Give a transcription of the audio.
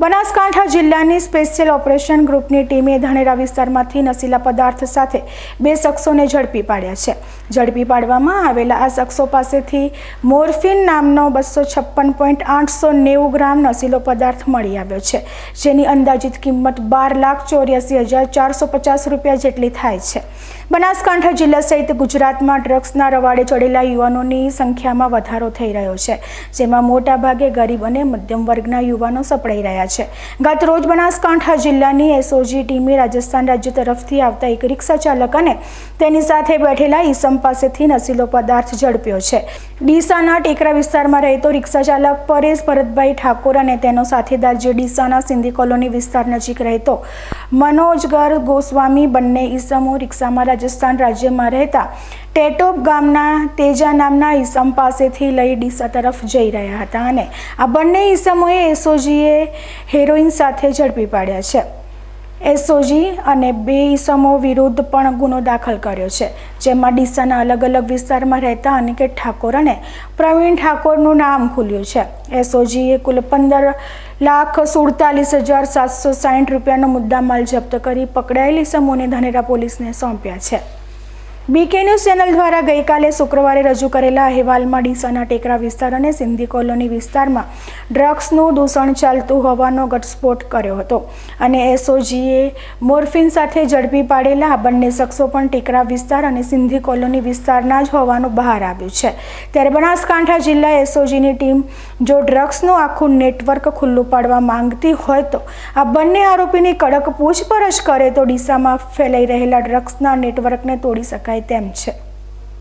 બનાસકાંઠા જિલ્લાની special operation ગ્રુપની ટીમે ધાનેરા વિસ્તારમાંથી નશીલા પદાર્થ સાથે બે શખ્સોને ઝડપી પાડ્યા છે. ઝડપી પાડવામાં આવેલા આ શખ્સો પાસેથી મોર્ફિન નામનો બસો છપ્પન પોઈન્ટ આઠસો નેવું ગ્રામ નશીલો પદાર્થ મળી આવ્યો છે, જેની અંદાજિત કિંમત બાર લાખ ચોર્યાસી હજાર ચારસો પચાસ રૂપિયા જેટલી થાય છે. બનાસકાંઠા જિલ્લા સહિત ગુજરાતમાં ડ્રગ્સના રવાડે ચડેલા યુવાનોની સંખ્યામાં વધારો થઈ રહ્યો છે. જેમાં મોટાભાગે ગરીબ અને મધ્યમ વર્ગના યુવાનો સપડાઈ રહ્યા છે. ગત રોજ બનાસકાંઠા જિલ્લાની એસઓજી ટીમે રાજસ્થાન રાજ્ય તરફથી આવતા એક રિક્ષા ચાલક અને તેની સાથે બેઠેલા ઈસમ પાસેથી નશીલો પદાર્થ ઝડપ્યો છે. ડીસાના ટેકરા વિસ્તારમાં રહેતો રિક્ષા ચાલક પરેશ ભરતભાઈ ઠાકોર અને તેનો સાથીદાર જે ડીસાના સિંધી કોલોની વિસ્તાર નજીક રહેતો મનોજગર ગોસ્વામી બંને ઈસમો રિક્ષામાં રાજસ્થાન રાજ્યમાં રહેતા ટેટોપ ગામના તેજા નામના ઈસમ પાસેથી લઈ ડીસા તરફ જઈ રહ્યા હતા અને આ બંને ઈસમોએ એસઓજીએ હેરોઇન સાથે ઝડપી પાડ્યા છે. એસઓજી અને બે ઇસમો વિરુદ્ધ પણ ગુનો દાખલ કર્યો છે, જેમાં ડીસાના અલગ અલગ વિસ્તારમાં રહેતા અનિકેત ઠાકોર અને પ્રવીણ ઠાકોરનું નામ ખુલ્યું છે. એસઓજીએ કુલ પંદર લાખ સુડતાલીસ હજાર સાતસો સાઠ રૂપિયાનો મુદ્દામાલ જપ્ત કરી પકડાયેલી સમૂહને ધાનેરા પોલીસને સોંપ્યા છે. બીકે ન્યૂઝ ચેનલ દ્વારા ગઈકાલે શુક્રવારે રજૂ કરેલા અહેવાલમાં ડીસાના ટેકરા વિસ્તાર અને સિંધી કોલોની વિસ્તારમાં ડ્રગ્સનું દૂષણ ચાલતું હોવાનો ઘટસ્ફોટ કર્યો હતો અને એસઓજીએ મોર્ફિન સાથે ઝડપી પાડેલા આ બંને શખ્સો પણ ટેકરા વિસ્તાર અને સિંધી કોલોની વિસ્તારના જ હોવાનું બહાર આવ્યું છે. ત્યારે બનાસકાંઠા જિલ્લા એસઓજીની ટીમ જો ડ્રગ્સનું આખું નેટવર્ક ખુલ્લું પાડવા માંગતી હોય તો આ બંને આરોપીની કડક પૂછપરછ કરે તો ડીસામાં ફેલાઈ રહેલા ડ્રગ્સના નેટવર્કને તોડી શકાય તેમ છે.